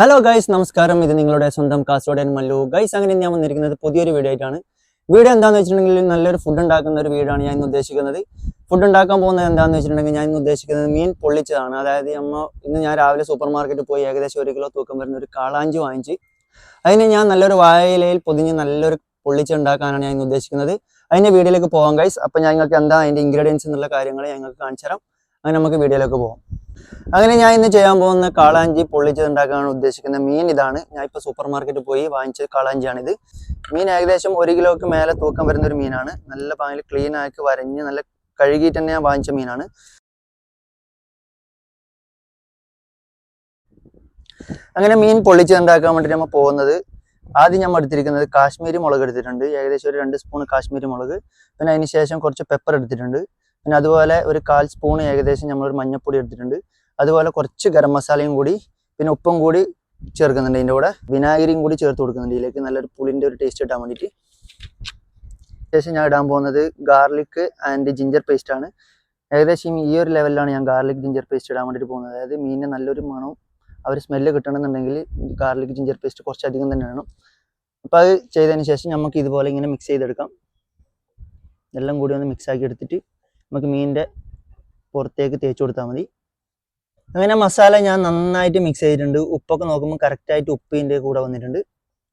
Hello guys നമസ്കാരം. ഇത് നിങ്ങളുടെ സ്വന്തം കാസർഗോഡൻ മല്ലു. ഗൈസ് അങ്ങനെ ഞാൻ വന്നിരിക്കുന്നത് പുതിയൊരു വീഡിയോ ആയിട്ടാണ്. വീഡിയോ എന്താണെന്ന് വെച്ചിട്ടുണ്ടെങ്കിൽ നല്ലൊരു ഫുഡ് ഉണ്ടാക്കുന്ന ഒരു വീടാണ് ഞാൻ ഇന്ന് ഉദ്ദേശിക്കുന്നത്. ഫുഡ് ഉണ്ടാക്കാൻ പോകുന്നത് എന്താണെന്ന് വെച്ചിട്ടുണ്ടെങ്കിൽ ഞാൻ ഇന്ന് ഉദ്ദേശിക്കുന്നത് മീൻ പൊള്ളിച്ചതാണ്. അതായത് അമ്മ ഇന്ന് ഞാൻ രാവിലെ സൂപ്പർ മാർക്കറ്റിൽ പോയി ഏകദേശം ഒരു കിലോ തൂക്കം വരുന്ന ഒരു കാളാഞ്ചി വാങ്ങിച്ച് അതിന് ഞാൻ നല്ലൊരു വായയിലയിൽ പൊതിഞ്ഞ് നല്ലൊരു പൊള്ളിച്ച് ഉണ്ടാക്കാനാണ് ഞാൻ ഇന്ന് ഉദ്ദേശിക്കുന്നത്. അതിന്റെ വീഡിയോയിലേക്ക് പോകാം ഗൈസ് അപ്പം ഞാൻ നിങ്ങൾക്ക് എന്താ അതിന്റെ ഇൻഗ്രീഡിയൻസ് എന്നുള്ള കാര്യങ്ങൾ ഞങ്ങൾക്ക് കാണിച്ചു തരാം അങ്ങനെ നമുക്ക് വീഡിയോയിലേക്ക് പോകാം അങ്ങനെ ഞാൻ ഇന്ന് ചെയ്യാൻ പോകുന്ന കാളാഞ്ചി പൊള്ളിച്ചത് ഉണ്ടാക്കാനാണ് ഉദ്ദേശിക്കുന്ന മീൻ ഇതാണ്. ഞാൻ ഇപ്പോൾ സൂപ്പർ മാർക്കറ്റിൽ പോയി വാങ്ങിച്ച കാളാഞ്ചിയാണിത്. മീൻ ഏകദേശം ഒരു കിലോക്ക് മേലെ തൂക്കം വരുന്ന ഒരു മീനാണ്. നല്ല പാങ്ങിൽ ക്ലീൻ ആക്കി വരഞ്ഞ് നല്ല കഴുകിയിട്ട് തന്നെ ഞാൻ വാങ്ങിച്ച മീനാണ്. അങ്ങനെ മീൻ പൊള്ളിച്ചത് വേണ്ടി നമ്മൾ പോകുന്നത് ആദ്യം ഞാൻ എടുത്തിരിക്കുന്നത് കാശ്മീരി മുളക് എടുത്തിട്ടുണ്ട്. ഏകദേശം ഒരു രണ്ട് സ്പൂൺ കാശ്മീരി മുളക്. പിന്നെ അതിന് ശേഷം കുറച്ച് പെപ്പർ എടുത്തിട്ടുണ്ട്. പിന്നെ അതുപോലെ ഒരു കാൽ സ്പൂൺ ഏകദേശം നമ്മൾ ഒരു മഞ്ഞപ്പൊടി എടുത്തിട്ടുണ്ട്. അതുപോലെ കുറച്ച് ഗരം മസാലയും കൂടി പിന്നെ ഉപ്പും കൂടി ചേർക്കുന്നുണ്ട് ഇതിന്റെ കൂടെ. വിനാഗിരിയും കൂടി ചേർത്ത് കൊടുക്കുന്നുണ്ട് ഇതിലേക്ക്. നല്ലൊരു പുളിന്റെ ഒരു ടേസ്റ്റ് കിട്ടാൻ വേണ്ടിയിട്ട്. ശേഷം ഞാൻ ഇടാൻ പോകുന്നത് ഗാർലിക് ആൻഡ് ജിഞ്ചർ പേസ്റ്റ് ആണ്. ഏകദേശം ഈ ഒരു ലെവലിലാണ് ഞാൻ ഗാർലിക് ജിഞ്ചർ പേസ്റ്റ് ഇടാൻ വേണ്ടിയിട്ട് പോകുന്നത്. അതായത് മീനിന് നല്ലൊരു മണവും ആ ഒരു സ്മെല്ല് കിട്ടണമെന്നുണ്ടെങ്കിൽ ഗാർലിക് ജിഞ്ചർ പേസ്റ്റ് കുറച്ചധികം തന്നെ വേണം അപ്പോൾ അത് ചെയ്തതിന് ശേഷം നമുക്ക് ഇതുപോലെ ഇങ്ങനെ മിക്സ് ചെയ്തെടുക്കാം. എല്ലാം കൂടി ഒന്ന് മിക്സ് ആക്കി എടുത്തിട്ട് നമുക്ക് മീനിന്റെ പുറത്തേക്ക് തേച്ച് കൊടുത്താൽ മതി. അങ്ങനെ മസാല ഞാൻ നന്നായിട്ട് മിക്സ് ചെയ്തിട്ടുണ്ട്. ഉപ്പൊക്കെ നോക്കുമ്പോൾ കറക്റ്റായിട്ട് ഉപ്പിന്റെ കൂടെ വന്നിട്ടുണ്ട്.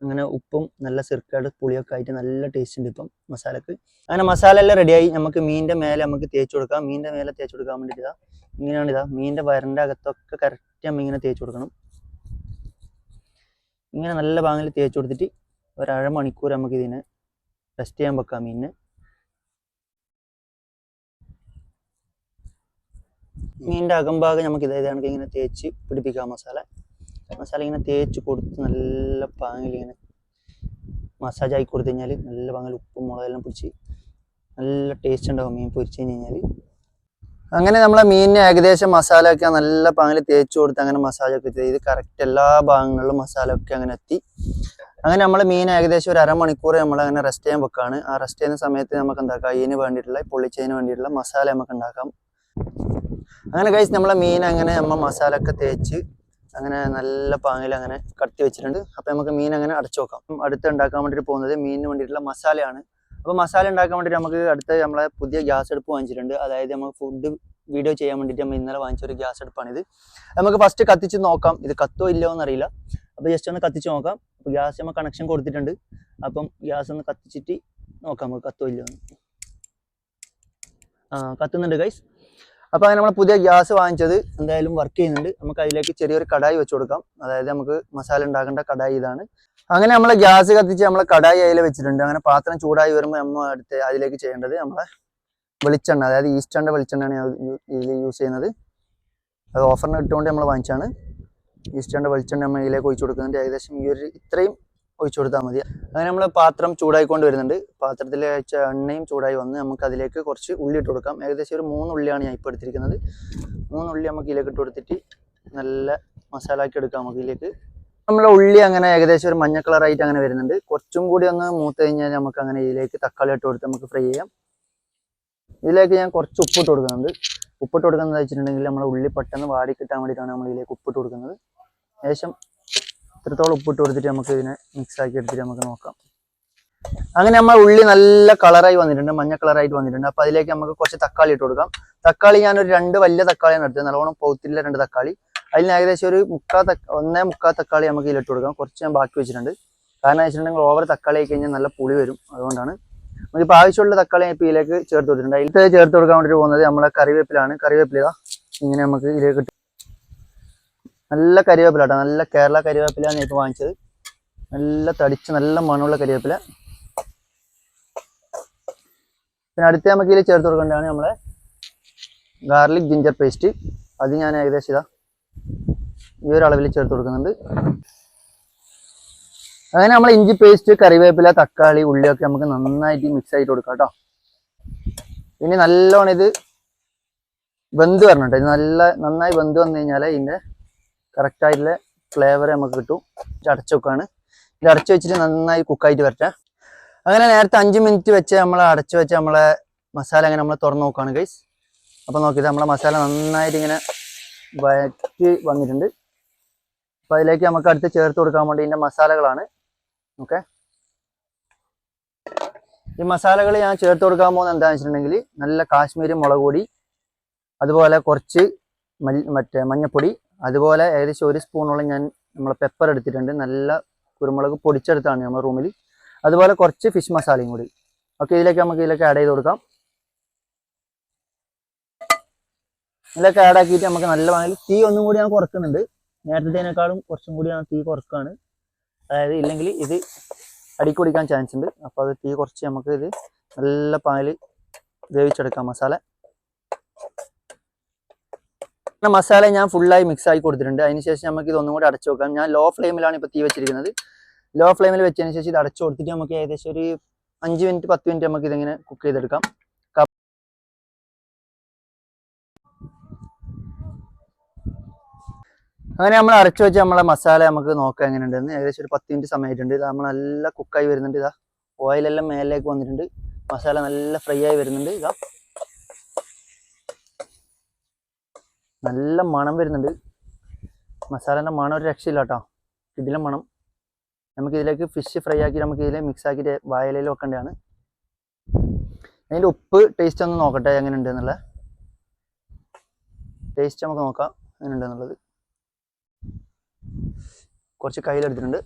അങ്ങനെ ഉപ്പും നല്ല സിർക്കാട് പുളിയൊക്കെ ആയിട്ട് നല്ല ടേസ്റ്റ് ഉണ്ട് ഇപ്പം മസാലക്ക്. അങ്ങനെ മസാല എല്ലാം റെഡിയായി നമുക്ക് മീനിന്റെ മേലെ നമുക്ക് തേച്ച് കൊടുക്കാം. മീനിന്റെ മേലെ തേച്ച് കൊടുക്കാൻ വേണ്ടിയിട്ട് ഇതാ ഇങ്ങനെയാണ് ഇതാ. മീനിന്റെ വരന്റെ അകത്തൊക്കെ കറക്റ്റ് നമ്മൾ ഇങ്ങനെ തേച്ച് കൊടുക്കണം. ഇങ്ങനെ നല്ല ഭാഗങ്ങളിൽ തേച്ച് കൊടുത്തിട്ട് ഒരു അരമണിക്കൂർ നമുക്ക് ഇതിനെ റെസ്റ്റ് ചെയ്യാൻ വെക്കാം മീനിന്. മീനിന്റെ അകംഭാഗം നമുക്ക് ഇതായത് കണക്ക് ഇങ്ങനെ തേച്ച് പിടിപ്പിക്കാം മസാല. മസാല ഇങ്ങനെ തേച്ച് കൊടുത്ത് നല്ല പാങ്ങിൽ ഇങ്ങനെ മസാജ് ആയി കൊടുത്തു കഴിഞ്ഞാൽ നല്ല പാങ്ങിൽ ഉപ്പും മുളകെല്ലാം പിടിച്ച് നല്ല ടേസ്റ്റ് ഉണ്ടാവും മീൻ പൊരിച്ചു കഴിഞ്ഞ് കഴിഞ്ഞാൽ അങ്ങനെ നമ്മളെ മീനിന് ഏകദേശം മസാല ഒക്കെ നല്ല പാങ്ങിൽ തേച്ച് കൊടുത്ത് അങ്ങനെ മസാജ് ഒക്കെ ചെയ്ത് കറക്റ്റ് എല്ലാ ഭാഗങ്ങളിലും മസാല ഒക്കെ അങ്ങനെ എത്തി. അങ്ങനെ നമ്മൾ മീൻ ഏകദേശം ഒരു അരമണിക്കൂർ നമ്മൾ അങ്ങനെ റെസ്റ്റ് ചെയ്യാൻ വെക്കാണ്. ആ റെസ്റ്റ് ചെയ്യുന്ന സമയത്ത് നമുക്ക് എന്താക്കാം അതിന് വേണ്ടിയിട്ടുള്ള പൊള്ളിച്ചതിന് വേണ്ടിയിട്ടുള്ള മസാല നമുക്ക് ഉണ്ടാക്കാം. അങ്ങനെ കഴിച്ച് നമ്മളെ മീൻ അങ്ങനെ നമ്മൾ മസാല ഒക്കെ തേച്ച് അങ്ങനെ നല്ല പാങ്ങിൽ അങ്ങനെ കട്ടി വെച്ചിട്ടുണ്ട്. അപ്പം നമുക്ക് മീൻ അങ്ങനെ അടച്ചു നോക്കാം അടുത്ത് ഉണ്ടാക്കാൻ വേണ്ടിയിട്ട് പോകുന്നത് മീനിന് വേണ്ടിയിട്ടുള്ള മസാലയാണ്. അപ്പോൾ മസാല ഉണ്ടാക്കാൻ വേണ്ടിയിട്ട് നമുക്ക് അടുത്ത നമ്മളെ പുതിയ ഗ്യാസ് അടുപ്പ് വാങ്ങിച്ചിട്ടുണ്ട്. അതായത് നമ്മൾ ഫുഡ് വീഡിയോ ചെയ്യാൻ വേണ്ടിയിട്ട് നമ്മൾ ഇന്നലെ വാങ്ങിച്ച ഒരു ഗ്യാസ് അടുപ്പാണിത്. നമുക്ക് ഫസ്റ്റ് കത്തിച്ച് നോക്കാം. ഇത് കത്തോ ഇല്ലയോ എന്നറിയില്ല. അപ്പോൾ ജസ്റ്റ് ഒന്ന് കത്തിച്ച് നോക്കാം. അപ്പോൾ ഗ്യാസ് നമ്മൾ കണക്ഷൻ കൊടുത്തിട്ടുണ്ട്. അപ്പം ഗ്യാസ് ഒന്ന് കത്തിച്ചിട്ട് നോക്കാം നമുക്ക് കത്തോ ഇല്ലയോ എന്ന്. കത്തുന്നുണ്ട് ഗൈസ് അപ്പോൾ അങ്ങനെ നമ്മൾ പുതിയ ഗ്യാസ് വാങ്ങിച്ചത് എന്തായാലും വർക്ക് ചെയ്യുന്നുണ്ട്. നമുക്ക് അതിലേക്ക് ചെറിയൊരു കടായി വെച്ച് കൊടുക്കാം. അതായത് നമുക്ക് മസാല ഉണ്ടാക്കേണ്ട കടായി ഇതാണ്. അങ്ങനെ നമ്മൾ ഗ്യാസ് കത്തിച്ച് നമ്മൾ കടായി അതിൽ വെച്ചിട്ടുണ്ട്. അങ്ങനെ പാത്രം ചൂടായി വരുമ്പോൾ നമ്മൾ അടുത്ത് അതിലേക്ക് ചെയ്യേണ്ടത് നമ്മളെ വെളിച്ചെണ്ണ അതായത് ഈസ്റ്ററിന്റെ വെളിച്ചെണ്ണയാണ് ഇതിൽ യൂസ് ചെയ്യുന്നത്. അത് ഓഫറിന് ഇട്ടുകൊണ്ട് നമ്മൾ വാങ്ങിച്ചാണ്. ഈസ്റ്ററിന്റെ വെളിച്ചെണ്ണ നമ്മൾ ഇതിലേക്ക് ഒഴിച്ചു കൊടുക്കുന്നുണ്ട് ഏകദേശം ഈ ഒരു ഇത്രയും ഒഴിച്ചു കൊടുത്താൽ മതി. അങ്ങനെ നമ്മൾ പാത്രം ചൂടായിക്കൊണ്ട് വരുന്നുണ്ട്. പാത്രത്തിൽ വെച്ച എണ്ണയും ചൂടായി വന്ന് നമുക്ക് അതിലേക്ക് കുറച്ച് ഉള്ളി ഇട്ട് കൊടുക്കാം. ഏകദേശം ഒരു മൂന്ന് ഉള്ളിയാണ് ഞാൻ ഇപ്പോൾ എടുത്തിരിക്കുന്നത്. മൂന്ന് ഉള്ളി നമുക്ക് ഇതിലേക്ക് ഇട്ട് കൊടുത്തിട്ട് നല്ല മസാല ആക്കി എടുക്കാം നമുക്ക് ഇതിലേക്ക്. നമ്മളെ ഉള്ളി അങ്ങനെ ഏകദേശം ഒരു മഞ്ഞ കളറായിട്ട് അങ്ങനെ വരുന്നുണ്ട്. കുറച്ചും കൂടി ഒന്ന് മൂത്ത് കഴിഞ്ഞാൽ നമുക്ക് അങ്ങനെ ഇതിലേക്ക് തക്കാളി ഇട്ട് കൊടുത്ത് നമുക്ക് ഫ്രൈ ചെയ്യാം. ഇതിലേക്ക് ഞാൻ കുറച്ച് ഉപ്പ് ഉപ്പിട്ട് കൊടുക്കുന്നുണ്ട്. ഉപ്പിട്ട് കൊടുക്കുന്നത് വെച്ചിട്ടുണ്ടെങ്കിൽ നമ്മളെ ഉള്ളി പെട്ടെന്ന് വാടി കിട്ടാൻ വേണ്ടിയിട്ടാണ് നമ്മൾ ഇതിലേക്ക് ഉപ്പിട്ട് കൊടുക്കുന്നത്. ശേഷം ഇത്രത്തോളം ഉപ്പിട്ട് കൊടുത്തിട്ട് നമുക്ക് ഇതിനെ മിക്സ് ആക്കി എടുത്തിട്ട് നമുക്ക് നോക്കാം. അങ്ങനെ നമ്മൾ ഉള്ളി നല്ല കളറായി വന്നിട്ടുണ്ട് മഞ്ഞ കളറായിട്ട് വന്നിട്ടുണ്ട്. അപ്പൊ അതിലേക്ക് നമുക്ക് കുറച്ച് തക്കാളി ഇട്ട് കൊടുക്കാം. തക്കാളി ഞാനൊരു രണ്ട് വലിയ തക്കാളിയാണ് എടുത്തത് നല്ലോണം പൗത്തില്ല രണ്ട് തക്കാളി. അതിന് ഏകദേശം ഒരു മുക്കാ തക്ക ഒന്നേ മുക്കാ തക്കാളി നമുക്ക് ഇതിലിട്ട് കൊടുക്കാം. കുറച്ച് ഞാൻ ബാക്കി വെച്ചിട്ടുണ്ട്. കാരണം വെച്ചിട്ടുണ്ടെങ്കിൽ ഓവർ തക്കാളി ആയി കഴിഞ്ഞാൽ നല്ല പുളി വരും. അതുകൊണ്ടാണ്. നമുക്കിപ്പോൾ ആവശ്യമുള്ള തക്കാളി ഇപ്പോൾ ഇതിലേക്ക് ചേർത്ത് കൊടുത്തിട്ടുണ്ട്. അതിലേക്ക് ചേർത്ത് കൊടുക്കാൻ വേണ്ടിയിട്ട് പോകുന്നത് നമ്മളെ കറിവേപ്പിലാണ്. കറിവേപ്പില ഇങ്ങനെ നമുക്ക് ഇതിലേക്ക് നല്ല കരിവേപ്പില കേട്ടോ. നല്ല കേരള കരിവേപ്പിലാണ് ഇപ്പോൾ വാങ്ങിച്ചത്. നല്ല തടിച്ച് നല്ല മണമുള്ള കരിവേപ്പില. പിന്നെ അടുത്ത നമുക്ക് ഇതിൽ ചേർത്ത് കൊടുക്കേണ്ടതാണ് നമ്മളെ ഗാർലിക് ജിഞ്ചർ പേസ്റ്റ്. അത് ഞാൻ ഏകദേശം ഇതാ ഈ ഒരു അളവിൽ ചേർത്ത് കൊടുക്കുന്നുണ്ട്. അങ്ങനെ നമ്മൾ ഇഞ്ചി പേസ്റ്റ് കറിവേപ്പില തക്കാളി ഉള്ളിയൊക്കെ നമുക്ക് നന്നായിട്ട് മിക്സ് ആയിട്ട് കൊടുക്കാം കേട്ടോ. ഇനി നല്ലോണം ഇത് വെന്ത് വരണം കേട്ടോ. നല്ല നന്നായി വെന്ത് വന്നു കഴിഞ്ഞാൽ ഇതിന്റെ കറക്റ്റായിട്ടുള്ള ഫ്ലേവർ നമുക്ക് കിട്ടും. ഇത് അടച്ചു വെക്കുകയാണ് ഇത് അടച്ചു വെച്ചിട്ട് നന്നായി കുക്കായിട്ട് വരട്ടെ. അങ്ങനെ നേരത്തെ അഞ്ച് മിനിറ്റ് വെച്ച് നമ്മൾ അടച്ചു വെച്ച് നമ്മളെ മസാല അങ്ങനെ നമ്മൾ തുറന്ന് നോക്കുകയാണ് ഗൈസ് അപ്പോൾ നോക്കിയത് നമ്മളെ മസാല നന്നായിട്ട് ഇങ്ങനെ വഴറ്റി വന്നിട്ടുണ്ട്. അപ്പോൾ അതിലേക്ക് നമുക്ക് അടുത്ത് ചേർത്ത് കൊടുക്കാൻ വേണ്ടി ഇതിന്റെ മസാലകളാണ് ഓക്കെ ഈ മസാലകൾ ഞാൻ ചേർത്ത് കൊടുക്കാൻ പോകുന്നത് എന്താണെന്ന് വെച്ചിട്ടുണ്ടെങ്കിൽ നല്ല കാശ്മീരി മുളക് പൊടി അതുപോലെ കുറച്ച് മറ്റേ മഞ്ഞപ്പൊടി അതുപോലെ ഏകദേശം ഒരു സ്പൂണോളം ഞാൻ നമ്മൾ പെപ്പർ എടുത്തിട്ടുണ്ട്. നല്ല കുരുമുളക് പൊടിച്ചെടുത്താണ് നമ്മുടെ റൂമിൽ അതുപോലെ കുറച്ച് ഫിഷ് മസാലയും കൂടി. ഓക്കെ ഇതിലേക്ക് നമുക്ക് ഇതിലേക്ക് ആഡ് ചെയ്ത് കൊടുക്കാം. ഇതിലേക്ക് ആഡ് ആക്കിയിട്ട് നമുക്ക് നല്ല വാങ്ങി തീ ഒന്നും കൂടി ഞാൻ കുറക്കുന്നുണ്ട്. നേരത്തേനേക്കാളും കുറച്ചും കൂടി ഞാൻ തീ കുറക്കാണ്. അതായത് ഇല്ലെങ്കിൽ ഇത് അടിക്കുടിക്കാൻ ചാൻസ് ഉണ്ട്. അപ്പോൾ അത് തീ കുറച്ച് നമുക്ക് ഇത് നല്ല പാൽ വേവിച്ചെടുക്കാം മസാല. പിന്നെ മസാല ഞാൻ ഫുള്ളായി മിക്സ് ആയി കൊടുത്തിട്ടുണ്ട്. അതിന് ശേഷം നമുക്ക് ഇത് ഒന്നുകൂടി അടച്ചു വെക്കാം. ഞാൻ ലോ ഫ്ലെയിമിലാണ് ഇപ്പോൾ തീ വെച്ചിരിക്കുന്നത്. ലോ ഫ്ലെയിമിൽ വെച്ചതിന് ശേഷം ഇത് അടച്ചു കൊടുത്തിട്ട് നമുക്ക് ഏകദേശം ഒരു അഞ്ച് മിനിറ്റ് പത്ത് മിനിറ്റ് നമുക്ക് ഇതിങ്ങനെ കുക്ക് ചെയ്തെടുക്കാം. അങ്ങനെ നമ്മൾ അരച്ചു വെച്ച നമ്മളെ മസാല നമുക്ക് നോക്കാം എങ്ങനെയുണ്ടെന്ന്. ഏകദേശം ഒരു പത്ത് മിനിറ്റ് സമയമായിട്ടുണ്ട് ഇത് നമ്മൾ നല്ല കുക്കായി വരുന്നുണ്ട്. ഇതാ ഓയിലെല്ലാം മേലേക്ക് വന്നിട്ടുണ്ട്. മസാല നല്ല ഫ്രൈ ആയി വരുന്നുണ്ട്. ഇതാ. നല്ല മണം വരുന്നുണ്ട്. മസാലേന്റെ മണം ഒരു രക്ഷയില്ല കേട്ടോ ഇതിലെ മണം നമുക്കിതിലേക്ക് ഫിഷ് ഫ്രൈ ആക്കി നമുക്ക് ഇതിൽ മിക്സ് ആക്കിയിട്ട് വായലയിൽ വെക്കേണ്ടതാണ്. അതിന്റെ ഉപ്പ് ടേസ്റ്റ് ഒന്ന് നോക്കട്ടെ എങ്ങനെ ഉണ്ട് ടേസ്റ്റ് നമുക്ക് നോക്കാം എങ്ങനെ ഉണ്ട് എന്നുള്ളത് കുറച്ച് കയ്യിലെടുത്തിട്ടുണ്ട്.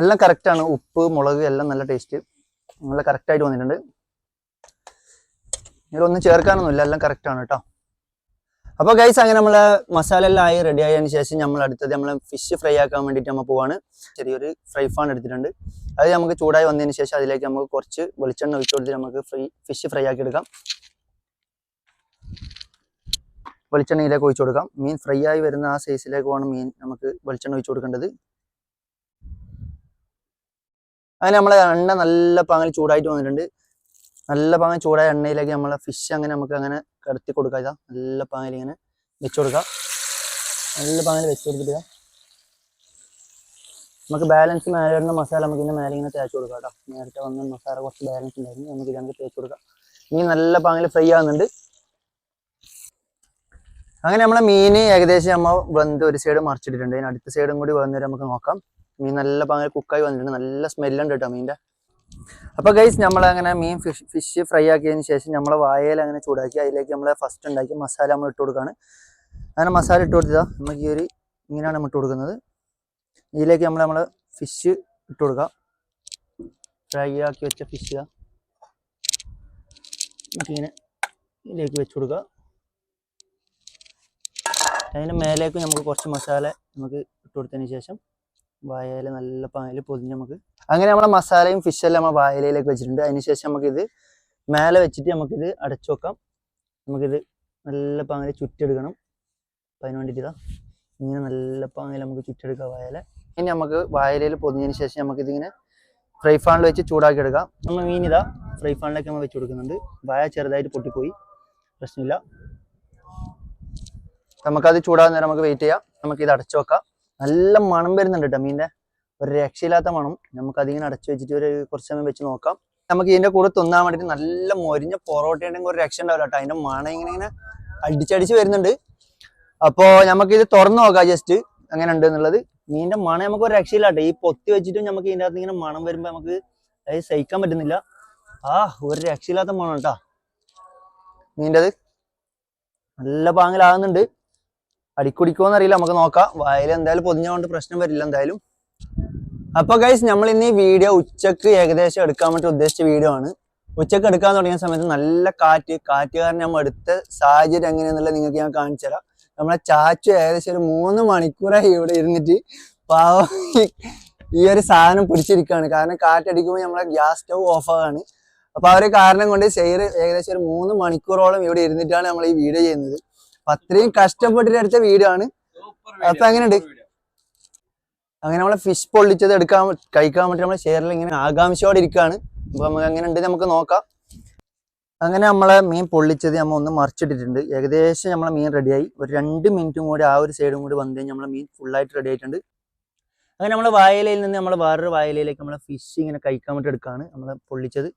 എല്ലാം കറക്റ്റാണ് ഉപ്പ് മുളക് എല്ലാം നല്ല ടേസ്റ്റ് നല്ല കറക്റ്റായിട്ട് വന്നിട്ടുണ്ട്. ഇതിലൊന്നും ചേർക്കാനൊന്നുമില്ല എല്ലാം കറക്റ്റ് ആണ് കേട്ടോ അപ്പോൾ ഗൈസ് അങ്ങനെ നമ്മൾ മസാല എല്ലാം ആയി റെഡി ആയതിനു ശേഷം നമ്മൾ അടുത്തത് നമ്മൾ ഫിഷ് ഫ്രൈ ആക്കാൻ വേണ്ടിട്ട് നമ്മൾ പോവാണ്. ചെറിയൊരു ഫ്രൈ ഫാൻ എടുത്തിട്ടുണ്ട്. അത് നമുക്ക് ചൂടായി വന്നതിന് ശേഷം അതിലേക്ക് നമുക്ക് കുറച്ച് വെളിച്ചെണ്ണ ഒഴിച്ചു കൊടുത്തിട്ട് നമുക്ക് ഫ്രൈ ഫിഷ് ഫ്രൈ ആക്കി എടുക്കാം. വെളിച്ചെണ്ണയിലേക്ക് ഒഴിച്ചു കൊടുക്കാം. മീൻ ഫ്രൈ ആയി വരുന്ന ആ സൈസിലേക്ക് വേണം മീൻ നമുക്ക് വെളിച്ചെണ്ണ ഒഴിച്ചു കൊടുക്കേണ്ടത്. അങ്ങനെ നമ്മളെ എണ്ണ നല്ല പാങ്ങിൽ ചൂടായിട്ട് വന്നിട്ടുണ്ട്. നല്ല പാങ്ങ ചൂടായ എണ്ണയിലേക്ക് നമ്മളെ ഫിഷ് അങ്ങനെ നമുക്ക് അങ്ങനെ കടത്തി കൊടുക്കുക ഇതാ നല്ല പാങ്ങിൽ ഇങ്ങനെ വെച്ച് കൊടുക്കാം. നല്ല പാങ്ങിൽ വെച്ച് കൊടുത്തിട്ട്. നമുക്ക് ബാലൻസ് മേലെ വരുന്ന മസാല നമുക്ക് ഇതിന്റെ മേലെ ഇങ്ങനെ തേച്ച് കൊടുക്കാം കേട്ടോ. നേരത്തെ വന്ന മസാല കുറച്ച് ബാലൻസ് ഉണ്ടായിരുന്നു. നമുക്ക് ഇതിനകത്ത് തേച്ച് കൊടുക്കാം. മീൻ നല്ല പാങ്ങിൽ ഫ്രൈ ആകുന്നുണ്ട് അങ്ങനെ നമ്മളെ മീൻ ഏകദേശം നമ്മൾ വെന്ത് ഒരു സൈഡ് മറിച്ചിട്ടിട്ടുണ്ട്. അതിന് അടുത്ത സൈഡും കൂടി വന്നിട്ട് നമുക്ക് നോക്കാം. മീൻ നല്ല പാങ്ങിൽ കുക്കായി വന്നിട്ടുണ്ട്. നല്ല സ്മെല്ലുണ്ട് കേട്ടോ മീന്റെ. അപ്പൊ ഗൈസ് നമ്മൾ അങ്ങനെ മീൻ ഫിഷ് ഫിഷ് ഫ്രൈ ആക്കിയതിന് ശേഷം നമ്മൾ വായയിൽ അങ്ങനെ ചൂടാക്കി അതിലേക്ക് നമ്മൾ ഫസ്റ്റ് ഉണ്ടാക്കി മസാല നമ്മൾ ഇട്ട് കൊടുക്കുകയാണ് അങ്ങനെ മസാല ഇട്ട് കൊടുത്താൽ നമുക്ക് ഈ ഒരു ഇങ്ങനെയാണ് നമ്മൾ ഇട്ട് കൊടുക്കുന്നത്. ഇതിലേക്ക് നമ്മൾ നമ്മൾ ഫിഷ് ഇട്ട് കൊടുക്കുക ഫ്രൈ ആക്കി വെച്ച ഫിഷ് നമുക്കിങ്ങനെ ഇതിലേക്ക് വെച്ച് കൊടുക്കുക അതിന് മേലേക്ക് നമുക്ക് കുറച്ച് മസാല നമുക്ക് ഇട്ട് കൊടുത്തതിന് ശേഷം വായയിൽ നല്ല പാനിൽ പൊതിഞ്ഞ് നമുക്ക് അങ്ങനെ നമ്മളെ മസാലയും ഫിഷെല്ലാം നമ്മൾ വായലയിലേക്ക് വെച്ചിട്ടുണ്ട്. അതിനുശേഷം നമുക്കിത് മേലെ വെച്ചിട്ട് നമുക്കിത് അടച്ചു വെക്കാം. നമുക്കിത് നല്ല പാങ്ങിൽ ചുറ്റെടുക്കണം. അപ്പം അതിന് വേണ്ടിയിട്ട് ഇതാ ഇങ്ങനെ നല്ല പാങ്ങിൽ നമുക്ക് ചുറ്റെടുക്കാം വായല. ഇനി നമുക്ക് വായലയിൽ പൊതിഞ്ഞതിന് ശേഷം നമുക്കിതിങ്ങനെ ഫ്രൈ ഫാനിൽ വെച്ച് ചൂടാക്കി എടുക്കാം നമ്മൾ മീൻ ഇതാ ഫ്രൈ ഫാനിലേക്ക് നമ്മൾ വെച്ച് കൊടുക്കുന്നുണ്ട്. വായ ചെറുതായിട്ട് പൊട്ടിപ്പോയി. പ്രശ്നമില്ല. നമുക്കത് ചൂടാകുന്ന നമുക്ക് വെയിറ്റ് ചെയ്യാം. നമുക്കിത് അടച്ചു വെക്കാം. നല്ല മണം വരുന്നുണ്ട് കേട്ടോ മീനിന്റെ ഒരു രക്ഷയില്ലാത്ത മണം നമുക്ക് അതിങ്ങനെ അടച്ചു വെച്ചിട്ട് ഒരു കുറച്ച് സമയം വെച്ച് നോക്കാം. നമുക്ക് ഇതിന്റെ കൂടെ തിന്നാൻ വേണ്ടിയിട്ട് നല്ല മൊരിഞ്ഞ പൊറോട്ട ഉണ്ടെങ്കിൽ ഒരു രക്ഷ ഉണ്ടാവില്ല കേട്ടോ. അതിന്റെ മണം ഇങ്ങനെ ഇങ്ങനെ അടിച്ചടിച്ച് വരുന്നുണ്ട്. അപ്പോ നമുക്ക് ഇത് തുറന്നു നോക്കാം ജസ്റ്റ് അങ്ങനെ ഉണ്ട് എന്നുള്ളത്. മീനിന്റെ മണം നമുക്ക് ഒരു രക്ഷയില്ല കേട്ടോ. ഈ പൊത്തി വെച്ചിട്ടും നമുക്ക് ഇതിന്റെ അകത്ത് ഇങ്ങനെ മണം വരുമ്പോ നമുക്ക് അത് സഹിക്കാൻ പറ്റുന്നില്ല. ആ ഒരു രക്ഷയില്ലാത്ത മണം കേട്ടാ. മീന്റെത് നല്ല പാങ്ങിലാകുന്നുണ്ട്. അടിക്കുടിക്കോന്നറിയില്ല നമുക്ക് നോക്കാം. വായിൽ എന്തായാലും പൊതിഞ്ഞുകൊണ്ട് പ്രശ്നം വരില്ല എന്തായാലും. അപ്പൊ ഗൈസ് നമ്മൾ ഇന്ന് ഈ വീഡിയോ ഉച്ചയ്ക്ക് ഏകദേശം എടുക്കാൻ വേണ്ടി ഉദ്ദേശിച്ച വീഡിയോ ആണ്. ഉച്ചയ്ക്ക് എടുക്കാൻ തുടങ്ങിയ സമയത്ത് നല്ല കാറ്റ് കാറ്റ് കാരണം നമ്മൾ എടുത്ത സാഹചര്യം എങ്ങനെയാന്നുള്ളത് നിങ്ങൾക്ക് ഞാൻ കാണിച്ചു തരാം. നമ്മളെ ചാച്ചു ഏകദേശം ഒരു മൂന്ന് മണിക്കൂറായി ഇവിടെ ഇരുന്നിട്ട് പാവം ഈ- ഒരു സാധനം പിടിച്ചിരിക്കുകയാണ്. കാരണം കാറ്റടിക്കുമ്പോൾ നമ്മളെ ഗ്യാസ് സ്റ്റൗ ഓഫ് അപ്പോൾ അപ്പൊ ആ ഒരു കാരണം കൊണ്ട് സെയർ ഏകദേശം ഒരു മൂന്ന് മണിക്കൂറോളം ഇവിടെ ഇരുന്നിട്ടാണ് നമ്മൾ ഈ വീഡിയോ ചെയ്യുന്നത്. അപ്പൊ അത്രയും കഷ്ടപ്പെട്ടിട്ട് എടുത്ത വീഡിയോ ആണ്. അപ്പൊ എങ്ങനെയുണ്ട്? അങ്ങനെ നമ്മളെ ഫിഷ് പൊള്ളിച്ചത് എടുക്കാൻ കഴിക്കാൻ വേണ്ടി നമ്മളെ ഷെയറിൽ ഇങ്ങനെ ആകാംക്ഷയോടെ ഇരിക്കുകയാണ് അപ്പൊ നമുക്ക് അങ്ങനെ ഉണ്ട് നമുക്ക് നോക്കാം. അങ്ങനെ നമ്മളെ മീൻ പൊള്ളിച്ചത് നമ്മൾ ഒന്ന് മറിച്ചിട്ടിട്ടുണ്ട്. ഏകദേശം നമ്മളെ മീൻ റെഡിയായി ഒരു രണ്ട് മിനിറ്റും കൂടി ആ ഒരു സൈഡും കൂടി വന്നു കഴിഞ്ഞാൽ നമ്മളെ മീൻ ഫുള്ളായിട്ട് റെഡി ആയിട്ടുണ്ട്. അങ്ങനെ നമ്മളെ വായലയിൽ നിന്ന് നമ്മളെ വേറൊരു വായലയിലേക്ക് നമ്മളെ ഫിഷ് ഇങ്ങനെ കഴിക്കാൻ വേണ്ടി എടുക്കുകയാണ് നമ്മളെ പൊള്ളിച്ചത്.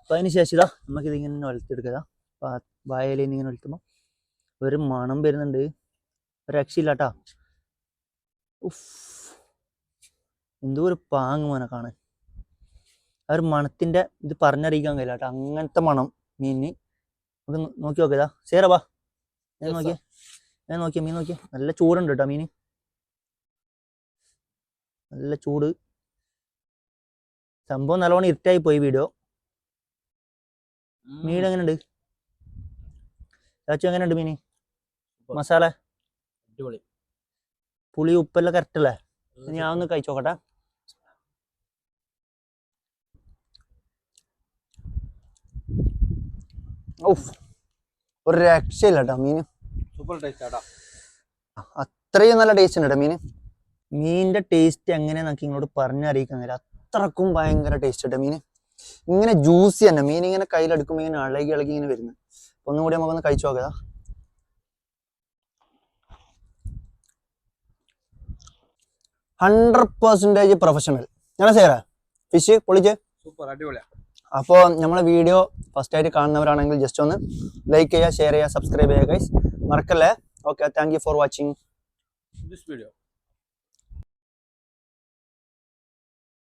അപ്പൊ അതിന് ശേഷം ഇതാ നമുക്കിത് ഇങ്ങനെ വലുത്തെടുക്കുക വായലയിൽ നിന്ന് ഇങ്ങനെ വലുത്തുമ്പോൾ ഒരു മണം വരുന്നുണ്ട്. ഒരു രക്ഷയില്ല കേട്ടാ ഉഫ്. എന്തോ ഒരു പാങ് മോനെ കാണാൻ. ആ ഒരു മണത്തിന്റെ ഇത് പറഞ്ഞറിയിക്കാൻ കഴിയില്ല കേട്ടോ. അങ്ങനത്തെ മണം മീനിന്. നമുക്ക് നോക്കി നോക്കിയതാ ചേരവാ ഞാൻ നോക്കിയ. ഞാൻ നോക്കിയേ മീൻ നോക്കിയേ. നല്ല ചൂടുണ്ട് കേട്ടോ മീന്. നല്ല ചൂട്. സംഭവം നല്ലോണം ഇരുട്ടായി പോയി വീഡിയോ. മീൻ എങ്ങനെയുണ്ട്? ചാച്ചു എങ്ങനെയുണ്ട് മീന്. മസാല? അടിപൊളി. പുളി ഉപ്പെല്ലാം കറക്റ്റ് അല്ലേ? ഞാൻ ഒന്ന് കഴിച്ചോക്കട്ടെ. ഔഫ് ഒരു രക്ഷയില്ല കേട്ടോ മീന് സൂപ്പർ ടേസ്റ്റ് അത്രയും നല്ല ടേസ്റ്റ് ഉണ്ട് കേട്ടോ മീന്. മീനിന്റെ ടേസ്റ്റ് എങ്ങനെയാന്ന് ഇങ്ങോട്ട് പറഞ്ഞറിയിക്കാൻ കഴിയില്ല അത്രക്കും ഭയങ്കര ടേസ്റ്റ് കേട്ടോ മീന്. ഇങ്ങനെ ജ്യൂസി തന്നെ. മീൻ ഇങ്ങനെ കയ്യിലെടുക്കുമ്പോൾ ഇങ്ങനെ അളകി ഇളകി ഇങ്ങനെ വരുന്നു. അപ്പൊ ഒന്നും കൂടി നമുക്കൊന്ന് കഴിച്ചു നോക്കാം ഹൺഡ്രഡ് പെർസെന്റേജ് പ്രൊഫഷണൽ ഞാൻ സേരാ ഫിഷ് പൊളിച്ച്? സൂപ്പർ അടിപൊളിയാ. അപ്പോൾ നമ്മളെ വീഡിയോ ഫസ്റ്റ് ആയിട്ട് കാണുന്നവരാണെങ്കിൽ ജസ്റ്റ് ഒന്ന് ലൈക്ക് ചെയ്യുക ഷെയർ ചെയ്യുക സബ്സ്ക്രൈബ് ചെയ്യുക ഗൈസ് മറക്കല്ലേ? Okay thank for watching this video